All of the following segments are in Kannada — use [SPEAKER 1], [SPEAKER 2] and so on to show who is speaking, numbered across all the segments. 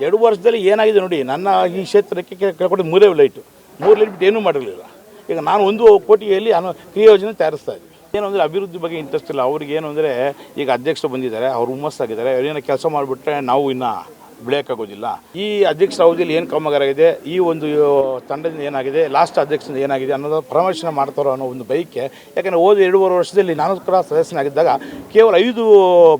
[SPEAKER 1] ಎರಡು ವರ್ಷದಲ್ಲಿ ಏನಾಗಿದೆ ನೋಡಿ, ನನ್ನ ಈ ಕ್ಷೇತ್ರಕ್ಕೆ ಕೇಳ್ಕೊಂಡು ಮೂರೇ ಲೈಟು. ಮೂರು ಲೈಟ್ ಬಿಟ್ಟು ಏನೂ ಮಾಡಿರಲಿಲ್ಲ. ಈಗ ನಾನು ಒಂದು ಕೋಟಿಯಲ್ಲಿ ನಾನು ಕ್ರಿಯೋಜನೆ ತಯಾರಿಸ್ತಾ ಇದ್ದೀನಿ. ಏನು ಅಂದರೆ ಅಭಿವೃದ್ಧಿ ಬಗ್ಗೆ ಇಂಟ್ರೆಸ್ಟ್ ಇಲ್ಲ. ಅವ್ರಿಗೆ ಏನು ಅಂದರೆ ಈಗ ಅಧ್ಯಕ್ಷರು ಬಂದಿದ್ದಾರೆ, ಅವ್ರು ಹುಮ್ಮಸ್ಸಾಗಿದ್ದಾರೆ. ಏನೋ ಕೆಲಸ ಮಾಡಿಬಿಟ್ರೆ ನಾವು ಇನ್ನು ಬೆಳೆಯೋಕ್ಕಾಗೋದಿಲ್ಲ ಈ ಅಧ್ಯಕ್ಷ ಅವಧಿಯಲ್ಲಿ ಏನು ಕಾಮಗಾರಾಗಿದೆ ಈ ಒಂದು ತಂಡದಿಂದ ಏನಾಗಿದೆ ಲಾಸ್ಟ್ ಅಧ್ಯಕ್ಷದಿಂದ ಏನಾಗಿದೆ ಅನ್ನೋದು ಪರಾಮರ್ಶೆ ಮಾಡ್ತಾರೋ ಅನ್ನೋ ಒಂದು ಬೈಕೆ ಯಾಕಂದರೆ ಹೋದ ಎರಡೂವರೆ ವರ್ಷದಲ್ಲಿ ನಾನು ಕೂಡ ಸದಸ್ಯನಾಗಿದ್ದಾಗ ಕೇವಲ ಐದು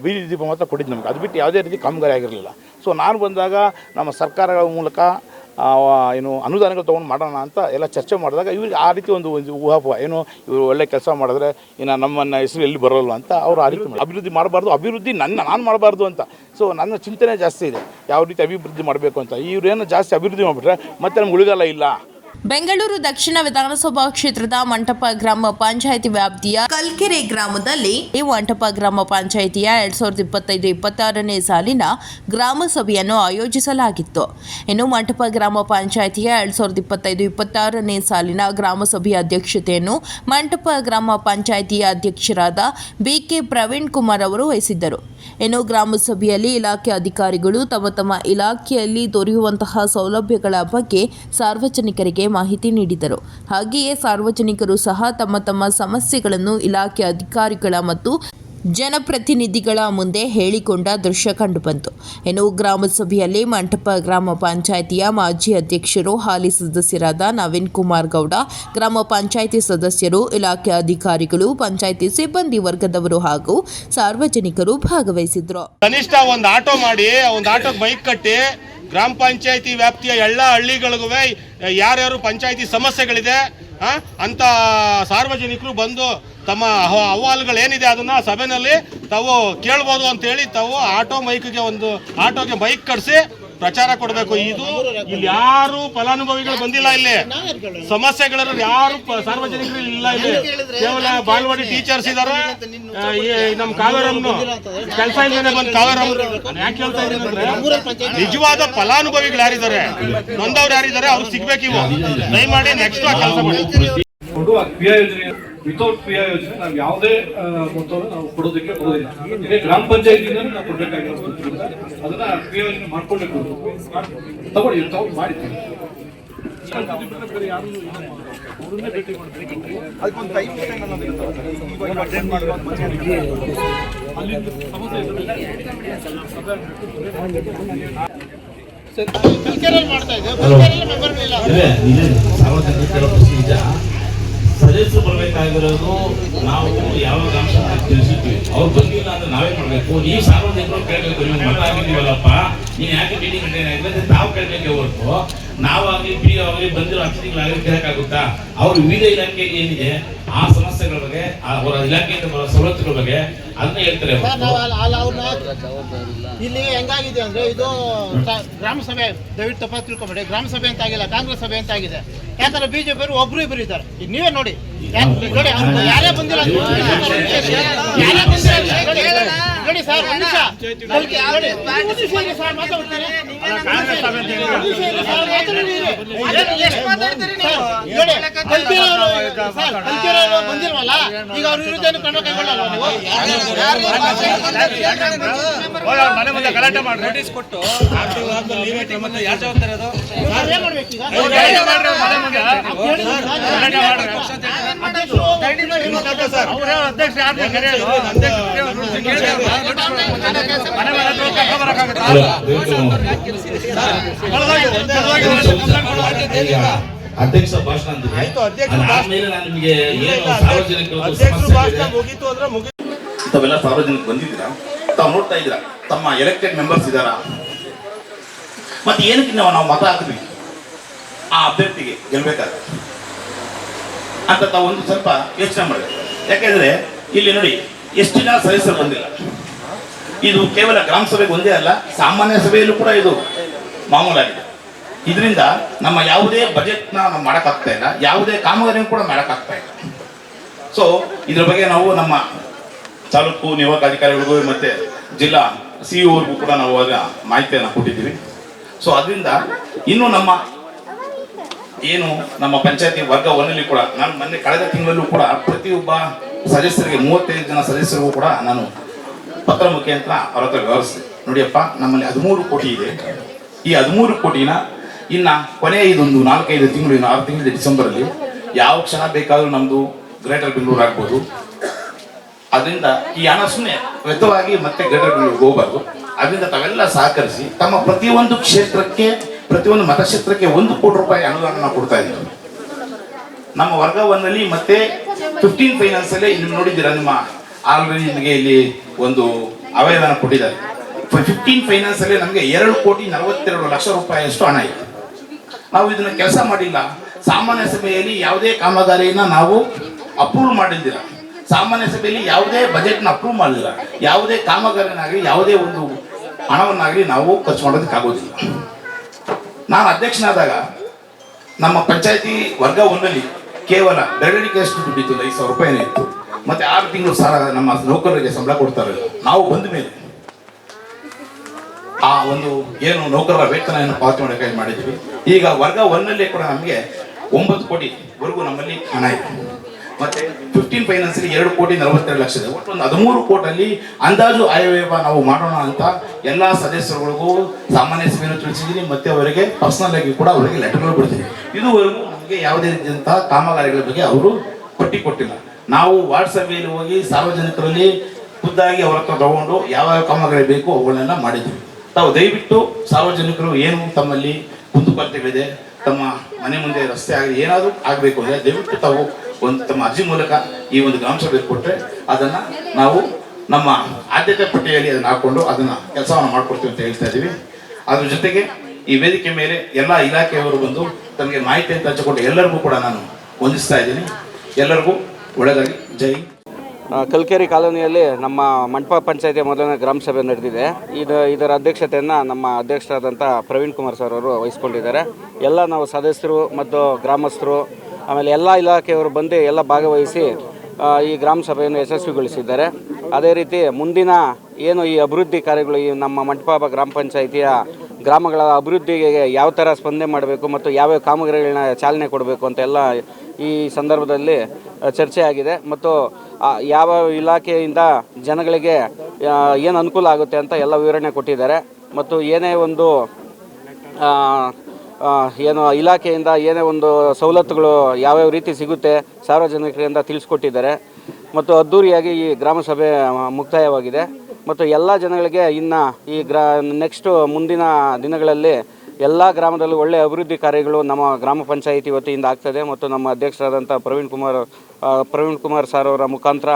[SPEAKER 1] ಬೀದಿ ದೀಪ ಮಾತ್ರ ಕೊಟ್ಟಿದ್ದು ನಮಗೆ. ಅದು ಬಿಟ್ಟು ಯಾವುದೇ ರೀತಿ ಕಾಮಗಾರಿ ಆಗಿರಲಿಲ್ಲ. ಸೊ ನಾನು ಬಂದಾಗ ನಮ್ಮ ಸರ್ಕಾರಗಳ ಮೂಲಕ ಏನು ಅನುದಾನಗಳು ತೊಗೊಂಡು ಮಾಡೋಣ ಅಂತ ಎಲ್ಲ ಚರ್ಚೆ ಮಾಡಿದಾಗ ಇವ್ರಿಗೆ ಆ ರೀತಿ ಒಂದು ಒಂದು ಏನು ಇವರು ಒಳ್ಳೆ ಕೆಲಸ ಮಾಡಿದ್ರೆ ಇನ್ನು ನಮ್ಮನ್ನು ಹೆಸರು ಎಲ್ಲಿ ಬರೋಲ್ಲ ಅಂತ ಅವರು ಆ ರೀತಿ ಅಭಿವೃದ್ಧಿ ಮಾಡಬಾರ್ದು, ಅಭಿವೃದ್ಧಿ ನನ್ನ, ನಾನು ಮಾಡಬಾರ್ದು ಅಂತ. ಸೊ ನನ್ನ ಚಿಂತನೆ ಜಾಸ್ತಿ ಇದೆ. ಯಾವ ರೀತಿ ಅಭಿವೃದ್ಧಿ ಮಾಡಬೇಕು ಅಂತ. ಇವ್ರೇನು ಜಾಸ್ತಿ ಅಭಿವೃದ್ಧಿ ಮಾಡಿಬಿಟ್ರೆ ಮತ್ತೆ ನಮ್ಗೆ ಉಳಿಗಾಲ ಇಲ್ಲ.
[SPEAKER 2] ಬೆಂಗಳೂರು ದಕ್ಷಿಣ ವಿಧಾನಸಭಾ ಕ್ಷೇತ್ರದ ಮಂಟಪ ಗ್ರಾಮ ಪಂಚಾಯಿತಿ ವ್ಯಾಪ್ತಿಯ ಕಲ್ಕೆರೆ ಗ್ರಾಮದಲ್ಲಿ ಈ ಮಂಟಪ ಗ್ರಾಮ ಪಂಚಾಯಿತಿಯ ಎರಡ್ ಸಾವಿರದ ಇಪ್ಪತ್ತೈದು ಇಪ್ಪತ್ತಾರನೇ ಸಾಲಿನ ಗ್ರಾಮ ಸಭೆಯನ್ನು ಆಯೋಜಿಸಲಾಗಿತ್ತು. ಇನ್ನು ಮಂಟಪ ಗ್ರಾಮ ಪಂಚಾಯಿತಿಯ ಎರಡ್ ಸಾವಿರದ ಇಪ್ಪತ್ತೈದು ಇಪ್ಪತ್ತಾರನೇ ಸಾಲಿನ ಗ್ರಾಮ ಸಭೆಯ ಅಧ್ಯಕ್ಷತೆಯನ್ನು ಮಂಟಪ ಗ್ರಾಮ ಪಂಚಾಯಿತಿಯ ಅಧ್ಯಕ್ಷರಾದ ಬಿಕೆ ಪ್ರವೀಣ್ ಕುಮಾರ್ ಅವರು ವಹಿಸಿದ್ದರು. ಇನ್ನು ಗ್ರಾಮ ಸಭೆಯಲ್ಲಿ ಇಲಾಖೆ ಅಧಿಕಾರಿಗಳು ತಮ್ಮ ತಮ್ಮ ಇಲಾಖೆಯಲ್ಲಿ ದೊರೆಯುವಂತಹ ಸೌಲಭ್ಯಗಳ ಬಗ್ಗೆ ಸಾರ್ವಜನಿಕರಿಗೆ ಮಾಹಿತಿ ನೀಡಿದರು. ಹಾಗೆಯೇ ಸಾರ್ವಜನಿಕರು ಸಹ ತಮ್ಮ ತಮ್ಮ ಸಮಸ್ಯೆಗಳನ್ನು ಇಲಾಖೆ ಅಧಿಕಾರಿಗಳ ಮತ್ತು ಜನಪ್ರತಿನಿಧಿಗಳ ಮುಂದೆ ಹೇಳಿಕೊಂಡ ದೃಶ್ಯ ಕಂಡುಬಂತು. ಇನ್ನು ಗ್ರಾಮಸಭೆಯಲ್ಲಿ ಮಂಟಪ ಗ್ರಾಮ ಪಂಚಾಯಿತಿಯ ಮಾಜಿ ಅಧ್ಯಕ್ಷರು ಹಾಲಿ ಸದಸ್ಯರಾದ ನವೀನ್ ಕುಮಾರ್ ಗೌಡ, ಗ್ರಾಮ ಪಂಚಾಯಿತಿ ಸದಸ್ಯರು, ಇಲಾಖೆ ಅಧಿಕಾರಿಗಳು, ಪಂಚಾಯಿತಿ ಸಿಬ್ಬಂದಿ ವರ್ಗದವರು ಹಾಗೂ ಸಾರ್ವಜನಿಕರು ಭಾಗವಹಿಸಿದ್ರು.
[SPEAKER 3] ಕನಿಷ್ಠ ಒಂದು ಆಟೋ ಮಾಡಿ, ಒಂದು ಆಟೋ ಬೈಕ್ ಕಟ್ಟಿ ಗ್ರಾಮ ಪಂಚಾಯಿತಿ ವ್ಯಾಪ್ತಿಯ ಎಲ್ಲ ಹಳ್ಳಿಗಳಿಗೂ ಯಾರ್ಯಾರು ಪಂಚಾಯಿತಿ ಸಮಸ್ಯೆಗಳಿದೆ ಅಂತ ಸಾರ್ವಜನಿಕರು ಬಂದು ತಮ್ಮ ಅಹ್- ಅಹವಾಲುಗಳೇನಿದೆ ಅದನ್ನ ಸಭೆಯಲ್ಲಿ ತಾವು ಕೇಳ್ಬೋದು ಅಂತೇಳಿ ತಾವು ಆಟೋ ಮೈಕ್ಗೆ ಒಂದು ಆಟೋಗೆ ಬೈಕ್ ಕಟ್ಸಿ ಪ್ರಚಾರ ಕೊಡಬೇಕು. ಇದು ಇಲ್ಲಿ ಯಾರು ಫಲಾನುಭವಿಗಳು ಬಂದಿಲ್ಲ ಇಲ್ಲಿ. ಸಮಸ್ಯೆಗಳನ್ನು ಯಾರು ಸಾರ್ವಜನಿಕರು ಇಲ್ಲ ಇಲ್ಲಿ. ಕೇವಲ ಬಾಲ್ವಾಡಿ ಟೀಚರ್ಸ್ ಇದಾರೆ. ನಮ್ ಕಾವೇರಮ್ನು ನಮ್ಮ ಕಾವೇರಮ್ಮನು ಕೆಲಸ ಇಲ್ಲದೆ ಬಂದು ಕಾವೇರಮ್ ನಾನು ಯಾಕೆ ಹೇಳ್ತಾ ಇದ್ದೀನಿ ಅಂದ್ರೆ ನಿಜವಾದ ಫಲಾನುಭವಿಗಳು ಯಾರಿದ್ದಾರೆ? ನೊಂದವ್ರು ಯಾರಿದ್ದಾರೆ? ಅವ್ರು ಸಿಗ್ಬೇಕು ಇವು ದಯಮಾಡಿ ನೆಕ್ಸ್ಟ್ ಆ ಕೆಲಸ ಮಾಡಿ.
[SPEAKER 4] ಕೊಂಡು ಪಿ ಕ್ರಿಯಾ ಯೋಜನೆ ವಿತೌಟ್ ಕ್ರಿಯಾ ಯೋಜನೆ ನಾವು ಯಾವುದೇ ಮೊತ್ತವನ್ನು ನಾವು ಕೊಡೋದಕ್ಕೆ ಬರೋದಿಲ್ಲ ಇದೇ ಗ್ರಾಮ ಪಂಚಾಯತಿಯಿಂದ ನಾವು ಕೊಡಬೇಕಾಗಿರೋದ್ರಿಂದ ಅದನ್ನ ಕ್ರಿಯಾ ಯೋಜನೆ ಮಾಡ್ಕೊಳ್ಬೇಕು. ತಗೊಳ್ಳಿ ತಗೊಂಡು ಮಾಡಿದ್ದೀವಿ
[SPEAKER 5] ಇದೆ ನಿಜ ಸಾರ್ವಜನಿಕರು ಕೆಲವು ಪ್ರಶ್ನೆ ನಿಜ ಸದಸ್ಯರು ಬರಬೇಕಾಗಿರೋದು ನಾವು ಯಾವ ಅಂಶ ತಿಳಿಸಿದ್ವಿ. ಅವ್ರು ಬಂದಿಲ್ಲ ಅಂದ್ರೆ ನಾವೇ ಮಾಡಬೇಕು. ನೀವು ಸಾರ್ವಜನಿಕರು ಕೇಳಬೇಕು, ನೀವು ಮತ ಆಗಿದ್ದೀವಲ್ಲಪ್ಪ. ನೀನ್ ಯಾಕೆ ಮೀಟಿಂಗ್ ಅಟೆಂಡ್ ಆಗಿಲ್ಲ ತಾವು ಕೇಳಬೇಕೆ ಹೊರತು. ನಾವಾಗಲಿ ಪಿ ಆಗಲಿ ಬಂದಿರೋ ಅತಿಥಿಗಳಾಗಲಿ ಕೇಳಕ್ಕಾಗುತ್ತಾ? ಅವ್ರ ವಿವಿಧ ಇಲಾಖೆಗೆ ಏನಿದೆ? ಆ ಸಮಸ್ಯೆಗಳ ಬಗ್ಗೆ ಅವರ ಇಲಾಖೆಯಿಂದ ಬರೋ ಸವಲತ್ತುಗಳ ಬಗ್ಗೆ ಅದನ್ನ ಹೇಳ್ತಾರೆ
[SPEAKER 6] ಇಲ್ಲಿ ಹೆಂಗಾಗಿದೆ ಅಂದ್ರೆ ಇದು ಗ್ರಾಮ ಸಭೆ, ದಯವಿಟ್ಟು ತಪ್ಪ ತಿಳ್ಕೊಬೇಡಿ. ಗ್ರಾಮ ಸಭೆ ಅಂತ ಆಗಿಲ್ಲ, ಕಾಂಗ್ರೆಸ್ ಸಭೆ ಅಂತ ಆಗಿದೆ. ಯಾಕಂದ್ರೆ ಬಿಜೆಪಿ ಅವರು ಒಬ್ರು ಇಬ್ಬರು ಇದ್ದಾರೆ. ಈಗ ನೀವೇ ನೋಡಿ ಯಾರೇ ಬಂದಿಲ್ಲ ಯಾರೇ ಬಂದಿಲ್ಲ ನೋಡಿ, ಸರ್ ಬಂದಿಲ್ವಲ್ಲ ಈಗ ಅವ್ರ ವಿರುದ್ಧ ನೀವು
[SPEAKER 3] ಮನೆ ಮುಂದೆ ಗಲಾಟೆ ಮಾಡಿ ನೋಟಿಸ್ ಕೊಟ್ಟು
[SPEAKER 6] ನಾವ್ ಏನ್ ಮಾಡ್ಬೇಕು ಈಗ?
[SPEAKER 5] ಅಲ್ಲ, ದಯವಿಟ್ಟು ಈಗ ಅಧ್ಯಕ್ಷ ಭಾಷಣ ಅಂತಿದೆ ನಾನು ನಿಮಗೆ ಏನು
[SPEAKER 3] ಮುಗೀತು ಅಂದ್ರೆ ಮುಗಿ
[SPEAKER 5] ತಾವೆಲ್ಲ ಸಾರ್ವಜನಿಕ ಬಂದಿದ್ದೀರಾ? ತಾವು ನೋಡ್ತಾ ಇದ್ದೀರಾ? ತಮ್ಮ ಎಲೆಕ್ಟೆಡ್ ಮೆಂಬರ್ಸ್ ಇದ್ದಾರಾ? ಮತ್ತೆ ಏನಕ್ಕೆ ನಾವು ನಾವು ಮತ ಹಾಕ್ತೀವಿ? ಆ ಅಭ್ಯರ್ಥಿಗೆ ಗೆಲ್ಬೇಕಾದ್ರೆ. ಅಂತ ತಾವು ಒಂದು ಸ್ವಲ್ಪ ಯೋಚನೆ ಮಾಡಬೇಕು ಯಾಕೆಂದ್ರೆ ಇಲ್ಲಿ ನೋಡಿ, ಎಷ್ಟು ಜನ ಸದಸ್ಯರು ಬಂದಿಲ್ಲ. ಇದು ಕೇವಲ ಗ್ರಾಮ ಸಭೆಗೆ ಒಂದೇ ಅಲ್ಲ, ಸಾಮಾನ್ಯ ಸಭೆಯಲ್ಲೂ ಕೂಡ ಇದು ಮಾಮೂಲಾಗಿದೆ. ಇದರಿಂದ ನಮ್ಮ ಯಾವುದೇ ಬಜೆಟ್ನ ನಾವು ಮಾಡೋಕ್ಕಾಗ್ತಾ ಇಲ್ಲ, ಯಾವುದೇ ಕಾಮಗಾರಿಯನ್ನು ಕೂಡ ಮಾಡೋಕ್ಕಾಗ್ತಾ ಇಲ್ಲ. ಸೊ ಇದ್ರ ಬಗ್ಗೆ ನಾವು ನಮ್ಮ ತಾಲೂಕು ನಿಯೋಗ ಅಧಿಕಾರಿಗಳಿಗೂ ಮತ್ತೆ ಜಿಲ್ಲಾ ಸಿ ಅವ್ರಿಗೂ ಕೂಡ ನಾವು ಅದರ ಮಾಹಿತಿಯನ್ನು ಕೊಟ್ಟಿದ್ದೀವಿ. ಸೊ ಅದರಿಂದ ಇನ್ನು ನಮ್ಮ ಏನು ನಮ್ಮ ಪಂಚಾಯತಿ ವರ್ಗ ಒನ್ನಲ್ಲಿ ಕೂಡ, ನಾನು ಮೊನ್ನೆ ಕಳೆದ ತಿಂಗಳಲ್ಲೂ ಕೂಡ ಪ್ರತಿಯೊಬ್ಬ ಸದಸ್ಯರಿಗೆ, ಮೂವತ್ತೈದು ಜನ ಸದಸ್ಯರಿಗೂ ಕೂಡ ನಾನು ಪತ್ರ ಮುಖಾಂತರ ಅವರ ಹತ್ರ ವ್ಯವಸ್ಥೆ ನೋಡಿಯಪ್ಪ, ನಮ್ಮಲ್ಲಿ ಹದಿಮೂರು ಕೋಟಿ ಇದೆ.
[SPEAKER 1] ಈ ಹದಿಮೂರು ಕೋಟಿನ ಇನ್ನ ಕೊನೆಯ ಇದೊಂದು ನಾಲ್ಕೈದು ತಿಂಗಳು, ಇನ್ನು ಆರು ತಿಂಗಳು ಡಿಸೆಂಬರಲ್ಲಿ, ಯಾವ ಕ್ಷಣ ಬೇಕಾದರೂ ನಮ್ಮದು ಗ್ರೇಟರ್ ಬೆಂಗಳೂರು ಆಗ್ಬೋದು. ಅದರಿಂದ ಈ ಹಣ ಸುಮ್ಮನೆ ವ್ಯರ್ಥವಾಗಿ ಮತ್ತೆ ಗ್ರೇಟರ್ ಬೆಂಗಳೂರಿಗೆ ಹೋಗಬಾರ್ದು. ಅದರಿಂದ ತಾವೆಲ್ಲ ಸಹಕರಿಸಿ, ತಮ್ಮ ಪ್ರತಿಯೊಂದು ಕ್ಷೇತ್ರಕ್ಕೆ ಪ್ರತಿಯೊಂದು ಮತಕ್ಷೇತ್ರಕ್ಕೆ ಒಂದು ಕೋಟಿ ರೂಪಾಯಿ ಅನುದಾನ ಕೊಡ್ತಾ ಇದ್ದೀವಿ ನಮ್ಮ ವರ್ಗ ಒನ್ನಲ್ಲಿ ಮತ್ತೆ ಫಿಫ್ಟೀನ್ ಫೈನಾನ್ಸ್ ಅಲ್ಲಿ ನೀವು ನೋಡಿದ್ದೀರಾ ನಿಮ್ಮ ಆಲ್ರೆಡಿ ನಿಮಗೆ ಇಲ್ಲಿ ಒಂದು ಅವೇದನ ಕೊಟ್ಟಿದ್ದಾರೆ. ಫಿಫ್ಟೀನ್ ಫೈನಾನ್ಸ್ ಅಲ್ಲಿ ನಮಗೆ ಎರಡು ಕೋಟಿ ನಲವತ್ತೆರಡು ಲಕ್ಷ ರೂಪಾಯಿಯಷ್ಟು ಹಣ ಇದೆ. ನಾವು ಇದನ್ನ ಕೆಲಸ ಮಾಡಿಲ್ಲ. ಸಾಮಾನ್ಯ ಸಭೆಯಲ್ಲಿ ಯಾವುದೇ ಕಾಮಗಾರಿಯನ್ನ ನಾವು ಅಪ್ರೂವ್ ಮಾಡಿದ್ದಿಲ್ಲ ಸಾಮಾನ್ಯ ಸಭೆಯಲ್ಲಿ ಯಾವುದೇ ಬಜೆಟ್ನ ಅಪ್ರೂವ್ ಮಾಡಲಿಲ್ಲ ಯಾವುದೇ ಕಾಮಗಾರಿನಾಗಲಿ ಯಾವುದೇ ಒಂದು ಹಣವನ್ನಾಗಲಿ ನಾವು ಖರ್ಚು ಮಾಡೋದಕ್ಕಾಗೋದಿಲ್ಲ. ನಾನು ಅಧ್ಯಕ್ಷನಾದಾಗ ನಮ್ಮ ಪಂಚಾಯತಿ ವರ್ಗ ಒಂದಲ್ಲಿ ಕೇವಲ ಬೆರಳಿಗೆ ಎಷ್ಟು ದುಡ್ಡಿತ್ತು ಐದು ಸಾವಿರ ರೂಪಾಯಿನೇ ಇತ್ತು. ಮತ್ತೆ ಆರು ತಿಂಗಳು ಸಾಲ ನಮ್ಮ ನೌಕರರಿಗೆ ಸಂಬಳ ಕೊಡ್ತಾರೆ. ನಾವು ಬಂದ ಮೇಲೆ ಆ ಒಂದು ಏನು ನೌಕರರ ವೇತನ ಪಾವತಿ ಮಾಡೋಕ್ಕಾಗಿ ಮಾಡಿದ್ವಿ ಈಗ ವರ್ಗ ಒಂದಲ್ಲೇ ಕೂಡ ನಮಗೆ ಒಂಬತ್ತು ಕೋಟಿವರೆಗೂ ನಮ್ಮಲ್ಲಿ ಹಣ ಇದೆ. ಮತ್ತೆ ಫಿಫ್ಟೀನ್ ಫೈನಾನ್ಸ್ ಎರಡು ಕೋಟಿ ನಲವತ್ತೆರಡು ಲಕ್ಷ ಇದೆ ಒಟ್ಟು ಒಂದು ಹದಿಮೂರು ಕೋಟಲ್ಲಿ ಅಂದಾಜು ಆಯವ್ಯಯ ನಾವು ಮಾಡೋಣ ಅಂತ ಎಲ್ಲ ಸದಸ್ಯರುಗಳಿಗೂ ಸಾಮಾನ್ಯ ಸಭೆಯನ್ನು ತಿಳಿಸಿದ್ದೀನಿ. ಮತ್ತೆ ಅವರಿಗೆ ಪರ್ಸನಲ್ ಆಗಿ ಕೂಡ ಅವರಿಗೆ ಲೆಟರ್ಗಳು ಬಿಡ್ತೀನಿ ಇದುವರೆಗೂ ನಮಗೆ ಯಾವುದೇ ರೀತಿಯಂತಹ ಕಾಮಗಾರಿಗಳ ಬಗ್ಗೆ ಅವರು ಪಟ್ಟಿ ಕೊಟ್ಟಿಲ್ಲ. ನಾವು ವಾರ್ಡ್ ಸಭೆಯಲ್ಲಿ ಹೋಗಿ ಸಾರ್ವಜನಿಕರಲ್ಲಿ ಖುದ್ದಾಗಿ ಅವರ ಹತ್ರ ತಗೊಂಡು ಯಾವ ಯಾವ ಕಾಮಗಾರಿ ಬೇಕು ಅವುಗಳನ್ನೆಲ್ಲ ಮಾಡಿದ್ವಿ. ತಾವು ದಯವಿಟ್ಟು ಸಾರ್ವಜನಿಕರು ಏನು ತಮ್ಮಲ್ಲಿ ಕುಂದುಕೊರತೆಗಳಿದೆ, ತಮ್ಮ ಮನೆ ಮುಂದೆ ರಸ್ತೆ ಆಗಲಿ ಏನಾದರೂ ಆಗಬೇಕು ಅಂದರೆ ದಯವಿಟ್ಟು ತಾವು ಒಂದು ತಮ್ಮ ಅರ್ಜಿ ಮೂಲಕ ಈ ಒಂದು ಗ್ರಾಮ ಸಭೆ ಕೊಟ್ಟರೆ ಅದನ್ನು ನಾವು ನಮ್ಮ ಆದ್ಯತೆ ಪಟ್ಟಿಯಲ್ಲಿ ಅದನ್ನು ಹಾಕೊಂಡು ಅದನ್ನು ಕೆಲಸವನ್ನು ಮಾಡ್ಕೊಡ್ತೀವಿ ಅಂತ ಹೇಳ್ತಾ ಇದ್ದೀವಿ ಅದ್ರ ಜೊತೆಗೆ ಈ ವೇದಿಕೆ ಮೇಲೆ ಎಲ್ಲ ಇಲಾಖೆಯವರು ಬಂದು ತಮಗೆ ಮಾಹಿತಿ ಅಂತ ಹಂಚಿಕೊಂಡು ಎಲ್ಲರಿಗೂ ಕೂಡ ನಾನು ವಂದಿಸ್ತಾ ಇದ್ದೀನಿ. ಎಲ್ಲರಿಗೂ ಒಳ್ಳೆಯದಾಗಿ ಜೈ
[SPEAKER 7] ಕಲ್ಕೇರಿ ಕಲ್ಕೆರೆ ಕಾಲೋನಿಯಲ್ಲಿ ನಮ್ಮ ಮಂಟಪ ಪಂಚಾಯತಿ ಮೊದಲನೇ ಗ್ರಾಮ ಸಭೆ ನಡೆದಿದೆ. ಇದು ಇದರ ಅಧ್ಯಕ್ಷತೆಯನ್ನು ನಮ್ಮ ಅಧ್ಯಕ್ಷರಾದಂಥ ಪ್ರವೀಣ್ ಕುಮಾರ್ ಸರ್ ಅವರು ವಹಿಸ್ಕೊಂಡಿದ್ದಾರೆ. ಎಲ್ಲ ನಾವು ಸದಸ್ಯರು ಮತ್ತು ಗ್ರಾಮಸ್ಥರು ಆಮೇಲೆ ಎಲ್ಲ ಇಲಾಖೆಯವರು ಬಂದು ಎಲ್ಲ ಭಾಗವಹಿಸಿ ಈ ಗ್ರಾಮ ಸಭೆಯನ್ನು ಯಶಸ್ವಿಗೊಳಿಸಿದ್ದಾರೆ. ಅದೇ ರೀತಿ ಮುಂದಿನ ಏನು ಈ ಅಭಿವೃದ್ಧಿ ಕಾರ್ಯಗಳು ಈ ನಮ್ಮ ಮಂಟಪ ಗ್ರಾಮ ಪಂಚಾಯಿತಿಯ ಗ್ರಾಮಗಳ ಅಭಿವೃದ್ಧಿಗೆ ಯಾವ ಥರ ಸ್ಪಂದನೆ ಮಾಡಬೇಕು ಮತ್ತು ಯಾವ್ಯಾವ ಕಾಮಗಾರಿಗಳನ್ನ ಚಾಲನೆ ಕೊಡಬೇಕು ಅಂತೆಲ್ಲ ಈ ಸಂದರ್ಭದಲ್ಲಿ ಚರ್ಚೆ ಆಗಿದೆ ಮತ್ತು ಯಾವ ಇಲಾಖೆಯಿಂದ ಜನಗಳಿಗೆ ಏನು ಅನುಕೂಲ ಆಗುತ್ತೆ ಅಂತ ಎಲ್ಲ ವಿವರಣೆ ಕೊಟ್ಟಿದ್ದಾರೆ. ಮತ್ತು ಏನೇ ಒಂದು ಏನು ಇಲಾಖೆಯಿಂದ ಏನೇ ಒಂದು ಸವಲತ್ತುಗಳು ಯಾವ್ಯಾವ ರೀತಿ ಸಿಗುತ್ತೆ ಸಾರ್ವಜನಿಕರಿಂದ ತಿಳಿಸ್ಕೊಟ್ಟಿದ್ದಾರೆ. ಮತ್ತು ಅದ್ದೂರಿಯಾಗಿ ಈ ಗ್ರಾಮ ಸಭೆ ಮುಕ್ತಾಯವಾಗಿದೆ. ಮತ್ತು ಎಲ್ಲ ಜನಗಳಿಗೆ ಇನ್ನು ಈ ಗ್ರಾ ನೆಕ್ಸ್ಟು ಮುಂದಿನ ದಿನಗಳಲ್ಲಿ ಎಲ್ಲ ಗ್ರಾಮದಲ್ಲೂ ಒಳ್ಳೆಯ ಅಭಿವೃದ್ಧಿ ಕಾರ್ಯಗಳು ನಮ್ಮ ಗ್ರಾಮ ಪಂಚಾಯಿತಿ ವತಿಯಿಂದ ಆಗ್ತದೆ. ಮತ್ತು ನಮ್ಮ ಅಧ್ಯಕ್ಷರಾದಂಥ ಪ್ರವೀಣ್ ಕುಮಾರ್ ಪ್ರವೀಣ್ ಕುಮಾರ್ ಸರ್ ಅವರ ಮುಖಾಂತರ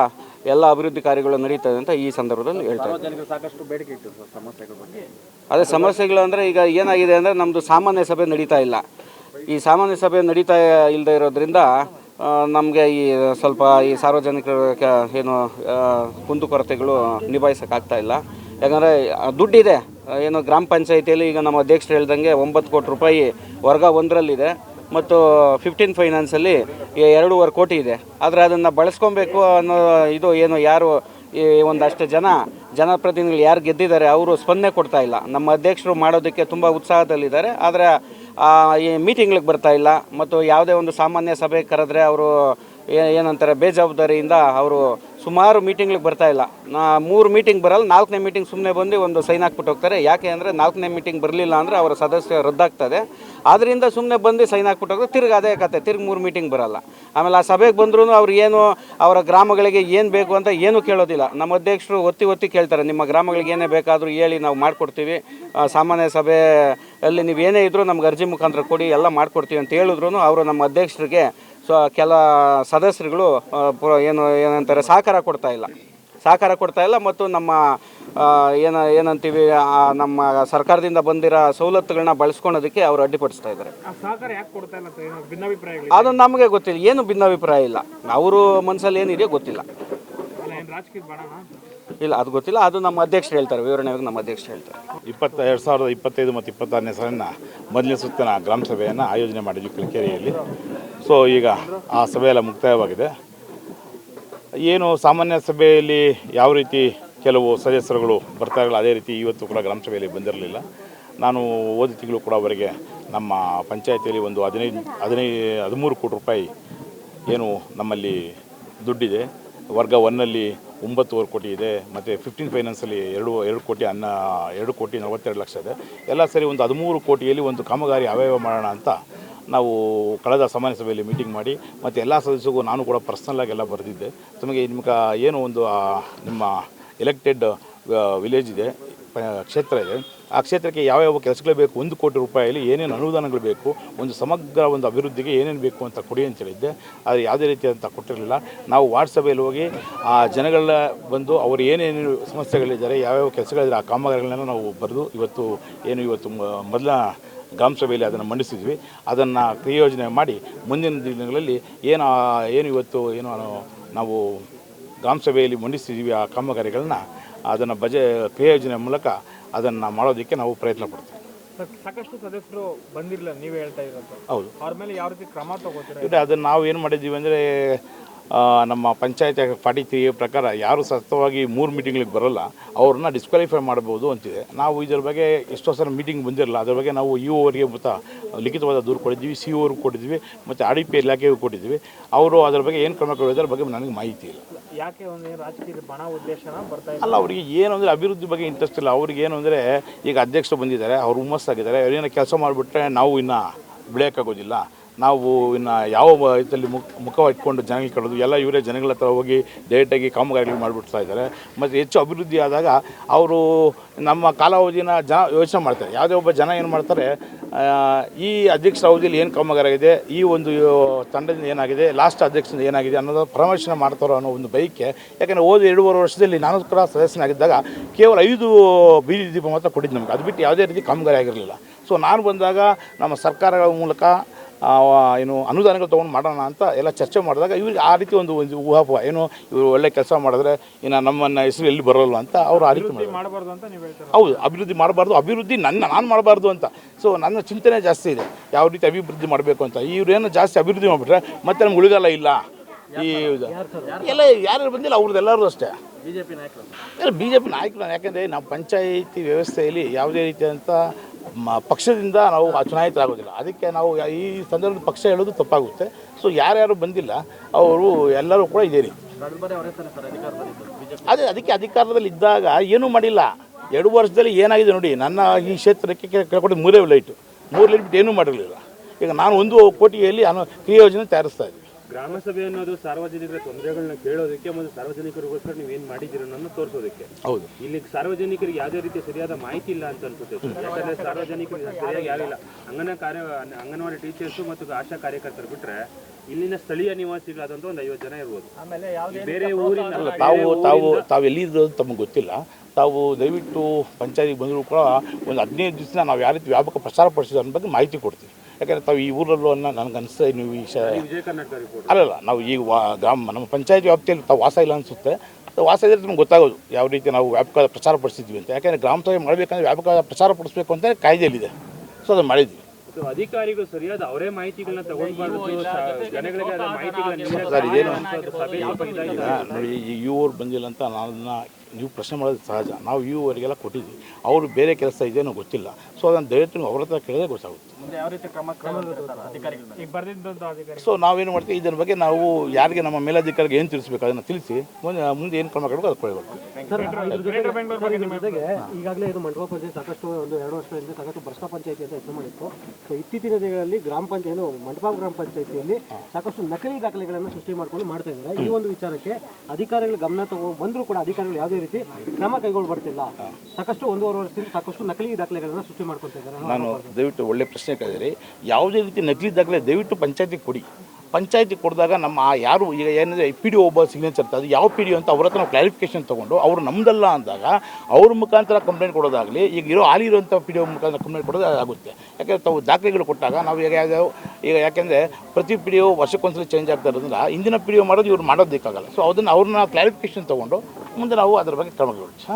[SPEAKER 7] ಎಲ್ಲ ಅಭಿವೃದ್ಧಿ ಕಾರ್ಯಗಳು ನಡೀತದೆ ಅಂತ ಈ ಸಂದರ್ಭದಲ್ಲಿ ಹೇಳ್ತಾರೆ ಅದೇ ಸಮಸ್ಯೆಗಳು ಅಂದರೆ ಈಗ ಏನಾಗಿದೆ ಅಂದರೆ ನಮ್ಮದು ಸಾಮಾನ್ಯ ಸಭೆ ನಡೀತಾ ಇಲ್ಲ. ಈ ಸಾಮಾನ್ಯ ಸಭೆ ನಡೀತಾ ಇಲ್ಲದೆ ಇರೋದ್ರಿಂದ ನಮಗೆ ಈ ಸ್ವಲ್ಪ ಈ ಸಾರ್ವಜನಿಕರ ಏನು ಕುಂದುಕೊರತೆಗಳು ನಿಭಾಯಿಸೋಕ್ಕಾಗ್ತಾ ಇಲ್ಲ. ಯಾಕಂದರೆ ದುಡ್ಡಿದೆ. ಏನು ಗ್ರಾಮ ಪಂಚಾಯಿತಿಯಲ್ಲಿ ಈಗ ನಮ್ಮ ಅಧ್ಯಕ್ಷರು ಹೇಳ್ದಂಗೆ ಒಂಬತ್ತು ಕೋಟಿ ರೂಪಾಯಿ ವರ್ಗ ಒಂದರಲ್ಲಿದೆ. ಮತ್ತು ಫಿಫ್ಟೀನ್ ಫೈನಾನ್ಸಲ್ಲಿ ಎರಡೂವರೆ ಕೋಟಿ ಇದೆ. ಆದರೆ ಅದನ್ನು ಬಳಸ್ಕೊಬೇಕು ಅನ್ನೋ ಇದು ಏನು ಯಾರು ಈ ಒಂದಷ್ಟು ಜನ ಜನಪ್ರತಿನಿಧಿಗಳು ಯಾರು ಗೆದ್ದಿದ್ದಾರೆ ಅವರು ಸ್ಪಂದನೆ ಕೊಡ್ತಾ ಇಲ್ಲ. ನಮ್ಮ ಅಧ್ಯಕ್ಷರು ಮಾಡೋದಕ್ಕೆ ತುಂಬ ಉತ್ಸಾಹದಲ್ಲಿದ್ದಾರೆ. ಆದರೆ ಈ ಮೀಟಿಂಗ್ಗಳಿಗೆ ಬರ್ತಾ ಇಲ್ಲ. ಮತ್ತು ಯಾವುದೇ ಒಂದು ಸಾಮಾನ್ಯ ಸಭೆ ಕರೆದ್ರೆ ಅವರು ಏನಂತಾರೆ, ಬೇಜವಾಬ್ದಾರಿಯಿಂದ ಅವರು ಸುಮಾರು ಮೀಟಿಂಗ್ಗೆ ಬರ್ತಾ ಇಲ್ಲ. ನಾ ಮೂರು ಮೀಟಿಂಗ್ ಬರಲ್ಲ, ನಾಲ್ಕನೇ ಮೀಟಿಂಗ್ ಸುಮ್ಮನೆ ಬಂದು ಒಂದು ಸೈನ್ ಹಾಕ್ಬಿಟ್ಟು ಹೋಗ್ತಾರೆ. ಯಾಕೆ ಅಂದರೆ ನಾಲ್ಕನೇ ಮೀಟಿಂಗ್ ಬರಲಿಲ್ಲ ಅಂದರೆ ಅವರ ಸದಸ್ಯ ರದ್ದಾಗ್ತದೆ. ಆದ್ದರಿಂದ ಸುಮ್ಮನೆ ಬಂದು ಸೈನ್ ಹಾಕ್ಬಿಟ್ಟು ಹೋಗ್ತಾರೆ. ತಿರ್ಗಿ ಅದೇ ಕತೆ, ತಿರ್ಗಿ ಮೂರು ಮೀಟಿಂಗ್ ಬರಲ್ಲ. ಆಮೇಲೆ ಆ ಸಭೆಗೆ ಬಂದ್ರೂ ಅವ್ರು ಏನು, ಅವರ ಗ್ರಾಮಗಳಿಗೆ ಏನು ಬೇಕು ಅಂತ ಏನೂ ಕೇಳೋದಿಲ್ಲ. ನಮ್ಮ ಅಧ್ಯಕ್ಷರು ಒತ್ತಿ ಒತ್ತಿ ಕೇಳ್ತಾರೆ, ನಿಮ್ಮ ಗ್ರಾಮಗಳಿಗೆ ಏನೇ ಬೇಕಾದರೂ ಹೇಳಿ ನಾವು ಮಾಡಿಕೊಡ್ತೀವಿ. ಸಾಮಾನ್ಯ ಸಭೆ ಅಲ್ಲಿ ನೀವು ಏನೇ ಇದ್ದರೂ ನಮ್ಗೆ ಅರ್ಜಿ ಮುಖಾಂತರ ಕೊಡಿ, ಎಲ್ಲ ಮಾಡಿಕೊಡ್ತೀವಿ ಅಂತ ಹೇಳಿದ್ರು ಅವರು ನಮ್ಮ ಅಧ್ಯಕ್ಷರಿಗೆ ಸೊ ಕೆಲ ಸದಸ್ಯರುಗಳು ಏನು ಏನಂತಾರೆ ಸಹಕಾರ ಕೊಡ್ತಾ ಇಲ್ಲ. ಸಹಕಾರ ಕೊಡ್ತಾ ಇಲ್ಲ ಮತ್ತು ನಮ್ಮ ಏನು ಏನಂತೀವಿ ನಮ್ಮ ಸರ್ಕಾರದಿಂದ ಬಂದಿರೋ ಸವಲತ್ತುಗಳನ್ನ ಬಳಸ್ಕೊಳೋದಕ್ಕೆ ಅವರು ಅಡ್ಡಿಪಡಿಸ್ತಾ ಇದ್ದಾರೆ. ಅದು ನಮಗೆ ಗೊತ್ತಿಲ್ಲ. ಏನು ಭಿನ್ನಾಭಿಪ್ರಾಯ ಇಲ್ಲ. ಅವರು ಮನಸ್ಸಲ್ಲಿ ಏನಿದೆಯೋ ಗೊತ್ತಿಲ್ಲ. ಇಲ್ಲ, ಅದು ಗೊತ್ತಿಲ್ಲ. ಅದು ನಮ್ಮ ಅಧ್ಯಕ್ಷರು ಹೇಳ್ತಾರೆ. ವಿವರಣೆಯಾಗಿ ನಮ್ಮ ಅಧ್ಯಕ್ಷರು ಹೇಳ್ತಾರೆ.
[SPEAKER 8] ಇಪ್ಪತ್ತ ಎರಡು ಸಾವಿರದ ಇಪ್ಪತ್ತೈದು ಮತ್ತು ಇಪ್ಪತ್ತಾರನೇ ಸಾಲಿನ ಮೊದಲನೇ ಸುತ್ತಿನ ಗ್ರಾಮ ಸಭೆಯನ್ನು ಆಯೋಜನೆ ಮಾಡಿದ್ವಿ ಕಲಿಕೆರೆಯಲ್ಲಿ. ಸೊ ಈಗ ಆ ಸಭೆಯೆಲ್ಲ ಮುಕ್ತಾಯವಾಗಿದೆ. ಏನು ಸಾಮಾನ್ಯ ಸಭೆಯಲ್ಲಿ ಯಾವ ರೀತಿ ಕೆಲವು ಸದಸ್ಯರುಗಳು ಬರ್ತಾ ಇರಲಿಲ್ಲ ಅದೇ ರೀತಿ ಇವತ್ತು ಕೂಡ ಗ್ರಾಮ ಸಭೆಯಲ್ಲಿ ಬಂದಿರಲಿಲ್ಲ. ನಾನು ಹೋದ ತಿಂಗಳು ಕೂಡ ಅವರಿಗೆ ನಮ್ಮ ಪಂಚಾಯತಿಯಲ್ಲಿ ಒಂದು ಹದಿನೈದು ಹದಿನೈದು, ಹದಿಮೂರು ಕೋಟಿ ರೂಪಾಯಿ ಏನು ನಮ್ಮಲ್ಲಿ ದುಡ್ಡಿದೆ. ವರ್ಗ ಒನ್ನಲ್ಲಿ
[SPEAKER 1] ಒಂಬತ್ತುವರೆ ಕೋಟಿ ಇದೆ, ಮತ್ತು ಫಿಫ್ಟೀನ್ ಫೈನಾನ್ಸಲ್ಲಿ ಎರಡು ಎರಡು ಕೋಟಿ ಅನ್ನ, ಎರಡು ಕೋಟಿ ನಲವತ್ತೆರಡು ಲಕ್ಷ ಇದೆ. ಎಲ್ಲ ಸರಿ ಒಂದು ಹದಿಮೂರು ಕೋಟಿಯಲ್ಲಿ ಒಂದು ಕಾಮಗಾರಿ ಅವಯವ ಮಾಡೋಣ ಅಂತ ನಾವು ಕಳೆದ ಸಮಾನ ಸಭೆಯಲ್ಲಿ ಮೀಟಿಂಗ್ ಮಾಡಿ, ಮತ್ತು ಎಲ್ಲ ಸದಸ್ಯರಿಗೂ ನಾನು ಕೂಡ ಪರ್ಸ್ನಲ್ಲಾಗಿ ಎಲ್ಲ ಬರೆದಿದ್ದೆ. ತಮಗೆ ನಿಮ್ಗೆ ಏನು ಒಂದು ನಿಮ್ಮ ಎಲೆಕ್ಟೆಡ್ ವಿಲೇಜ್ ಇದೆ ಕ್ಷೇತ್ರ ಇದೆ. ಆ ಕ್ಷೇತ್ರಕ್ಕೆ ಯಾವ್ಯಾವ ಕೆಲಸಗಳು ಬೇಕು, ಒಂದು ಕೋಟಿ ರೂಪಾಯಿಯಲ್ಲಿ ಏನೇನು ಅನುದಾನಗಳು ಬೇಕು, ಒಂದು ಸಮಗ್ರ ಒಂದು ಅಭಿವೃದ್ಧಿಗೆ ಏನೇನು ಬೇಕು ಅಂತ ಕೊಡಿ ಅಂತ ಹೇಳಿದ್ದೆ. ಆದರೆ ಯಾವುದೇ ರೀತಿಯಾದಂಥ ಕೊಟ್ಟಿರಲಿಲ್ಲ. ನಾವು ವಾಟ್ಸಪ್ಪಲ್ಲಿ ಹೋಗಿ ಆ ಜನಗಳ ಬಂದು ಅವರು ಏನೇನು ಸಮಸ್ಯೆಗಳಿದ್ದಾರೆ, ಯಾವ್ಯಾವ ಕೆಲಸಗಳಿದ್ದಾರೆ, ಆ ಕಾಮಗಾರಿಗಳನ್ನ ನಾವು ಬರೆದು ಇವತ್ತು ಏನು ಇವತ್ತು ಮೊದಲ ಗ್ರಾಮ ಸಭೆಯಲ್ಲಿ ಅದನ್ನು ಮಂಡಿಸಿದ್ವಿ. ಅದನ್ನು ಕ್ರಿಯೋಜನೆ ಮಾಡಿ ಮುಂದಿನ ದಿನಗಳಲ್ಲಿ ಏನು ಏನು ಇವತ್ತು ಏನು, ನಾವು ಗ್ರಾಮ ಸಭೆಯಲ್ಲಿ ಮಂಡಿಸಿದ್ವಿ ಆ ಕಾಮಗಾರಿಗಳನ್ನ ಅದನ್ನು ಬಜೆ ಯೋಜನೆ ಮೂಲಕ ಅದನ್ನು ಮಾಡೋದಕ್ಕೆ ನಾವು ಪ್ರಯತ್ನ ಪಡ್ತೀವಿ.
[SPEAKER 9] ಸಾಕಷ್ಟು ಸದಸ್ಯರು ಬಂದಿರಲಿಲ್ಲ ನೀವೇ ಹೇಳ್ತಾ ಇರೋದು.
[SPEAKER 1] ಹೌದು.
[SPEAKER 9] ಅವ್ರ ಮೇಲೆ ಯಾವ ರೀತಿ ಕ್ರಮ ತಗೋತೀರಾ?
[SPEAKER 1] ಅದನ್ನು ನಾವು ಏನು ಮಾಡಿದ್ದೀವಿ ಅಂದರೆ ನಮ್ಮ ಪಂಚಾಯತ್ ಫಾರ್ಟಿ ತ್ರೀ ಪ್ರಕಾರ ಯಾರು ಸತತವಾಗಿ ಮೂರು ಮೀಟಿಂಗ್ಗಳಿಗೆ ಬರೋಲ್ಲ ಅವ್ರನ್ನ ಡಿಸ್ಕ್ವಾಲಿಫೈ ಮಾಡ್ಬೋದು ಅಂತಿದೆ. ನಾವು ಇದ್ರ ಬಗ್ಗೆ ಎಷ್ಟೋ ಸಲ ಮೀಟಿಂಗ್ ಬಂದಿರಲ್ಲ ಅದ್ರ ಬಗ್ಗೆ ನಾವು ಇ ಅವರಿಗೆ ಮತ್ತು ಲಿಖಿತವಾದ ದೂರು ಕೊಟ್ಟಿದ್ದೀವಿ ಸಿ ಒರ್ಗೆ ಕೊಟ್ಟಿದ್ವಿ ಮತ್ತು ಆರ್ ಡಿ ಪಿ ಇಲಾಖೆಗೂ ಕೊಟ್ಟಿದ್ವಿ ಅವರು ಅದ್ರ ಬಗ್ಗೆ ಏನು ಕ್ರಮ ಕೊಡೋದ್ರ ಬಗ್ಗೆ ನನಗೆ ಮಾಹಿತಿ ಇಲ್ಲ.
[SPEAKER 9] ಯಾಕೆ ಒಂದು ರಾಜಕೀಯ ಬಣ ಉದ್ದೇಶನ ಬರ್ತಾ
[SPEAKER 1] ಅಲ್ಲ ಅವರಿಗೆ ಏನು ಅಂದರೆ ಅಭಿವೃದ್ಧಿ ಬಗ್ಗೆ ಇಂಟ್ರೆಸ್ಟ್ ಇಲ್ಲ. ಅವ್ರಿಗೆ ಏನು ಅಂದರೆ ಈಗ ಅಧ್ಯಕ್ಷರು ಬಂದಿದ್ದಾರೆ ಅವ್ರು ಹುಮ್ಮಸ್ಸಾಗಿದ್ದಾರೆ. ಅವ್ರೇನೋ ಕೆಲಸ ಮಾಡಿಬಿಟ್ರೆ ನಾವು ಇನ್ನು ಬೆಳೆಯೋಕ್ಕಾಗೋದಿಲ್ಲ ನಾವು ಇನ್ನು ಯಾವ ಇದರಲ್ಲಿ ಮುಖ ಇಟ್ಕೊಂಡು ಜನಗಳಿಗೆ ಕಳೆದು ಎಲ್ಲ ಇವರೇ ಜನಗಳ ಹತ್ರ ಹೋಗಿ ಡೈರೆಕ್ಟಾಗಿ ಕಾಮಗಾರಿಗಳು ಮಾಡಿಬಿಡ್ತಾ ಇದ್ದಾರೆ. ಮತ್ತು ಹೆಚ್ಚು ಅಭಿವೃದ್ಧಿ ಆದಾಗ ಅವರು ನಮ್ಮ ಕಾಲಾವಧಿನ ಜನ ಯೋಚನೆ ಮಾಡ್ತಾರೆ. ಯಾವುದೇ ಒಬ್ಬ ಜನ ಏನು ಮಾಡ್ತಾರೆ ಈ ಅಧ್ಯಕ್ಷರ ಅವಧಿಯಲ್ಲಿ ಏನು ಕಾಮಗಾರಿ ಆಗಿದೆ ಈ ಒಂದು ತಂಡದಿಂದ ಏನಾಗಿದೆ ಲಾಸ್ಟ್ ಅಧ್ಯಕ್ಷದಿಂದ ಏನಾಗಿದೆ ಅನ್ನೋದು ಪರಾಮರ್ಶೆ ಮಾಡ್ತಾರೋ ಅನ್ನೋ ಒಂದು ಬೈಕೆ ಯಾಕಂದರೆ ಹೋದ ಎರಡೂವರೆ ವರ್ಷದಲ್ಲಿ ನಾನು ಕೂಡ ಸದಸ್ಯನಾಗಿದ್ದಾಗ ಕೇವಲ ಐದು ಬೀದಿ ದೀಪ ಮಾತ್ರ ಕೊಟ್ಟಿದ್ದು ನಮಗೆ. ಅದು ಬಿಟ್ಟು ಯಾವುದೇ ರೀತಿ ಕಾಮಗಾರಿ ಆಗಿರಲಿಲ್ಲ. ಸೊ ನಾನು ಬಂದಾಗ ನಮ್ಮ ಸರ್ಕಾರಗಳ ಮೂಲಕ ಏನು ಅನುದಾನಗಳು ತೊಗೊಂಡು ಮಾಡೋಣ ಅಂತ ಎಲ್ಲ ಚರ್ಚೆ ಮಾಡಿದಾಗ ಇವ್ರಿಗೆ ಆ ರೀತಿ ಒಂದು ಒಂದು ಊಹಾಪೋಹ. ಏನು ಇವರು ಒಳ್ಳೆ ಕೆಲಸ ಮಾಡಿದ್ರೆ ಇನ್ನು ನಮ್ಮನ್ನು ಹೆಸರು ಎಲ್ಲಿ ಬರೋಲ್ಲ ಅಂತ ಅವರು ಆ ರೀತಿ
[SPEAKER 9] ಮಾಡಬಾರ್ದು ಅಂತ ನೀವು
[SPEAKER 1] ಹೌದು ಅಭಿವೃದ್ಧಿ ಮಾಡಬಾರ್ದು ಅಭಿವೃದ್ಧಿ ನನ್ನ ನಾನು ಮಾಡಬಾರ್ದು ಅಂತ. ಸೊ ನನ್ನ ಚಿಂತನೆ ಜಾಸ್ತಿ ಇದೆ. ಯಾವ ರೀತಿ ಅಭಿವೃದ್ಧಿ ಮಾಡಬೇಕು ಅಂತ. ಇವ್ರೇನು ಜಾಸ್ತಿ ಅಭಿವೃದ್ಧಿ ಮಾಡಿಬಿಟ್ರೆ ಮತ್ತೆ ನಮ್ಗೆ ಉಳಿಗಾಲ ಇಲ್ಲ. ಈ. ಎಲ್ಲ ಯಾರು ಬಂದಿಲ್ಲ ಅವ್ರದ್ದು ಎಲ್ಲರೂ ಅಷ್ಟೇ. ಇಲ್ಲ ಬಿ ಜೆ ಪಿ ನಾಯಕರು ಯಾಕೆಂದರೆ ನಾವು ಪಂಚಾಯಿತಿ ವ್ಯವಸ್ಥೆಯಲ್ಲಿ ಯಾವುದೇ ರೀತಿಯಾದಂಥ ಮ- ಪಕ್ಷದಿಂದ ನಾವು ಚುನಾಯಿತರಾಗೋದಿಲ್ಲ. ಅದಕ್ಕೆ ನಾವು ಈ ಸಂದರ್ಭದಲ್ಲಿ ಪಕ್ಷ ಹೇಳೋದು ತಪ್ಪಾಗುತ್ತೆ. ಸೊ ಯಾರ್ಯಾರು ಬಂದಿಲ್ಲ ಅವರು ಎಲ್ಲರೂ ಕೂಡ ಇದೇ ರೀತಿ. ಅದೇ ಅದಕ್ಕೆ ಅಧಿಕಾರದಲ್ಲಿ ಇದ್ದಾಗ ಏನೂ ಮಾಡಿಲ್ಲ. ಎರಡು ವರ್ಷದಲ್ಲಿ ಏನಾಗಿದೆ ನೋಡಿ ನನ್ನ ಈ ಕ್ಷೇತ್ರಕ್ಕೆ ಕೇಳ್ಕೊಂಡು ಮೂರೇ ಲೈಟು. ಮೂರು ಲೈಟ್ ಬಿಟ್ಟು ಏನೂ ಮಾಡಿರಲಿಲ್ಲ. ಈಗ ನಾನು ಒಂದು ಕೋಟಿಯಲ್ಲಿ ಅನು ಕ್ರಿಯಾ ಯೋಜನೆ ತಯಾರಿಸ್ತಾ ಇದ್ದೀನಿ.
[SPEAKER 10] ಗ್ರಾಮ ಸಭೆ ಅನ್ನೋದು ಸಾರ್ವಜನಿಕರ ತೊಂದರೆಗಳನ್ನ ಕೇಳೋದಕ್ಕೆ ಮತ್ತು ಸಾರ್ವಜನಿಕರಿಗೋಸ್ಕರ ನೀವೇನ್ ಮಾಡಿದ್ದೀರ ಅನ್ನೋದನ್ನ ತೋರಿಸೋದಕ್ಕೆ.
[SPEAKER 1] ಹೌದು.
[SPEAKER 10] ಇಲ್ಲಿ ಸಾರ್ವಜನಿಕರಿಗೆ ಯಾವುದೇ ರೀತಿಯ ಸರಿಯಾದ ಮಾಹಿತಿ ಇಲ್ಲ ಅಂತ ಅನ್ಸುತ್ತೆ. ಯಾಕಂದ್ರೆ ಸಾರ್ವಜನಿಕರಿಗೆ ಸರಿಯಾಗಿ ಯಾರಿಲ್ಲ. ಅಂಗನ ಕಾರ್ಯ ಅಂಗನವಾಡಿ ಟೀಚರ್ಸ್ ಮತ್ತು ಆಶಾ ಕಾರ್ಯಕರ್ತರು ಬಿಟ್ರೆ ಇಲ್ಲಿನ ಸ್ಥಳೀಯ ನಿವಾಸಿಗಳಾದಂತ ಒಂದು ಐವತ್ತು ಜನ ಇರ್ಬೋದು.
[SPEAKER 9] ಆಮೇಲೆ ಯಾವುದೇ
[SPEAKER 10] ಬೇರೆ ಊರಿನ
[SPEAKER 1] ತಾವು ತಾವು ತಾವು ಎಲ್ಲಿರೋದು ತಮಗೆ ಗೊತ್ತಿಲ್ಲ. ತಾವು ದಯವಿಟ್ಟು ಪಂಚಾಯತಿಗೆ ಬಂದರೂ ಕೂಡ ಒಂದು ಹದಿನೈದು ದಿವಸ ನಾವು ಯಾವ ರೀತಿ ವ್ಯಾಪಕ ಪ್ರಚಾರ ಪಡಿಸಿದ ಅನ್ನೋ ಬಗ್ಗೆ ಮಾಹಿತಿ ಕೊಡ್ತೀವಿ. ಯಾಕಂದರೆ ತಾವು ಈ ಊರಲ್ಲೂ ಅನ್ನೋ ನನಗೆ ಅನಿಸ್ತದೆ ನೀವು ಈ ಶ ಅಲ್ಲಲ್ಲ ನಾವು ಈಗ ವಾ ಗ್ರಾಮ ನಮ್ಮ ಪಂಚಾಯತಿ ವ್ಯಾಪ್ತಿಯಲ್ಲಿ ತಾವು ವಾಸ ಇಲ್ಲ ಅನಿಸುತ್ತೆ. ವಾಸ ಇದ್ರೆ ನಮ್ಗೆ ಗೊತ್ತಾಗೋದು ಯಾವ ರೀತಿ ನಾವು ವ್ಯಾಪಕ ಪ್ರಚಾರ ಪಡಿಸಿದ್ವಿ ಅಂತ. ಯಾಕೆಂದರೆ ಗ್ರಾಮ ಸಭೆ ಮಾಡಬೇಕಂದ್ರೆ ವ್ಯಾಪಕ ಪ್ರಚಾರ ಪಡಿಸ್ಬೇಕು ಅಂತ ಕಾಯ್ದೆಯಲ್ಲಿದೆ. ಸೊ ಅದನ್ನು ಮಾಡಿದ್ವಿ.
[SPEAKER 10] ಅಧಿಕಾರಿಗಳು ಸರಿಯಾದ ಅವರೇ ಮಾಹಿತಿಗಳನ್ನ ತಗೊಂಡ್ಬಾರ್ದು
[SPEAKER 1] ನೋಡಿ ಈ ಊರು ಬಂದಿಲ್ಲ ಅಂತ ನಾನು ನೀವು ಪ್ರಶ್ನೆ ಮಾಡೋದು ಸಹಜ. ನಾವು ಇವರಿಗೆಲ್ಲ ಕೊಟ್ಟಿದ್ವಿ. ಅವರು ಬೇರೆ ಕೆಲಸ ಇದೇನೋ ಗೊತ್ತಿಲ್ಲ. ಸೊ ಅದನ್ನು ದಯವಿಟ್ಟು ಅವ್ರ ಹತ್ರ ಕೇಳಿದ್ರೆ ಗೊತ್ತಾಗುತ್ತೆ. ಸೊ ನಾವೇನು ಮಾಡ್ತೀವಿ? ಇದರ ಬಗ್ಗೆ ನಾವು ಯಾರಿಗೆ ನಮ್ಮ ಮೇಲಾಧಿಕಾರಿಗೆ ಏನು ತಿಳಿಸ್ಬೇಕು ಅದನ್ನು ತಿಳಿಸಿ ಮುಂದೆ ಮುಂದೆ ಏನು ಕ್ರಮ ಕೈಗೊಳ್ಳಬೇಕು ಅದು ಕೈಗೊಳ್ತೀವಿ
[SPEAKER 9] ಗ್ರೇಟರ್ ಬೆಂಗಳೂರು ಬಗ್ಗೆ ನಿಮ್ಮ
[SPEAKER 11] ಈಗಾಗಲೇ ಇದು ಮಂಟಪ ಪಂಚಾಯತ್ ಸಾಕಷ್ಟು ಒಂದು ಎರಡು ವರ್ಷದಿಂದ ಸಾಕಷ್ಟು ಭ್ರಷ್ಟ ಪಂಚಾಯತಿ ಅಂತ ಹೆಸರು ಮಾಡಿತ್ತು. ಸೊ ಇತ್ತೀಚಿನ ದಿನಗಳಲ್ಲಿ ಗ್ರಾಮ ಪಂಚಾಯತ್ ಮಂಟಪ ಗ್ರಾಮ ಪಂಚಾಯತಿಯಲ್ಲಿ ಸಾಕಷ್ಟು ನಕಲಿ ದಾಖಲೆಗಳನ್ನು ಸೃಷ್ಟಿ ಮಾಡ್ಕೊಂಡು ಮಾಡ್ತಾ ಇದ್ದಾರೆ. ಈ ಒಂದು ವಿಚಾರಕ್ಕೆ ಅಧಿಕಾರಿಗಳು ಗಮನ ತಗೋ ಬಂದರೂ ಕೂಡ ಅಧಿಕಾರಿಗಳು ಯಾವುದೇ ರೀತಿ ಕ್ರಮ ಕೈಗೊಳ್ಳ ಬರ್ತಿಲ್ಲ ಸಾಕಷ್ಟು ಒಂದೂವರೆ ವರ್ಷದಿಂದ ಸಾಕಷ್ಟು ನಕಲಿ ದಾಖಲೆಗಳನ್ನು ಸೃಷ್ಟಿ ಮಾಡ್ಕೊಳ್ತಾ ಇದ್ದಾರೆ
[SPEAKER 1] ನಾನು ದಯವಿಟ್ಟು ಒಳ್ಳೆ ಪ್ರಶ್ನೆ ಕೇಳಿದಿರಿ ಯಾವುದೇ ರೀತಿ ನಕಲಿ ದಾಖಲೆ ದಯವಿಟ್ಟು ಪಂಚಾಯತಿಗೆ ಕೊಡಿ. ಪಂಚಾಯತಿ ಕೊಡಿದಾಗ ನಮ್ಮ ಆ ಯಾರು ಈಗ ಏನಿದೆ ಪಿ ಡಿ ಒಬ್ಬ ಸಿಗ್ನೇಚರ್ ಅದು ಯಾವ ಪಿ ಡಿ ಅಂತ ಅವ್ರ ಹತ್ರ ನಾವು ಕ್ಲಾರಿಫಿಕೇಶನ್ ತೊಗೊಂಡು ಅವರು ನಮ್ಮದಲ್ಲ ಅಂದಾಗ ಅವ್ರ ಮುಖಾಂತರ ಕಂಪ್ಲೇಂಟ್ ಕೊಡೋದಾಗಲಿ ಈಗ ಇರೋ ಹಾಲಿ ಇರುವಂಥ ಪಿ ಡಿ ಒ ಮುಖಾಂತರ ಕಂಪ್ಲೇಂಟ್ ಕೊಡೋದು ಆಗುತ್ತೆ. ಯಾಕೆಂದರೆ ತಾವು ದಾಖಲೆಗಳು ಕೊಟ್ಟಾಗ ನಾವು ಈಗ ಯಾವ್ಯಾವ ಈಗ ಯಾಕೆಂದರೆ ಪ್ರತಿ ಪಿ ಡಿ ಒ ವರ್ಷಕ್ಕೊಂದ್ಸಲ ಚೇಂಜ್ ಆಗ್ತಾ ಇರೋದ್ರಿಂದ ಹಿಂದಿನ ಪಿ ಡಿ ಒ ಮಾಡೋದು ಇವ್ರು ಮಾಡೋದಕ್ಕಾಗಲ್ಲ. ಸೊ ಅದನ್ನು ಅವ್ರನ್ನ ಕ್ಲಾರಿಫಿಕೇಶನ್ ತೊಗೊಂಡು ಮುಂದೆ ನಾವು ಅದ್ರ ಬಗ್ಗೆ ಕ್ರಮ ಕೈಗೊಳ್ಳಿ.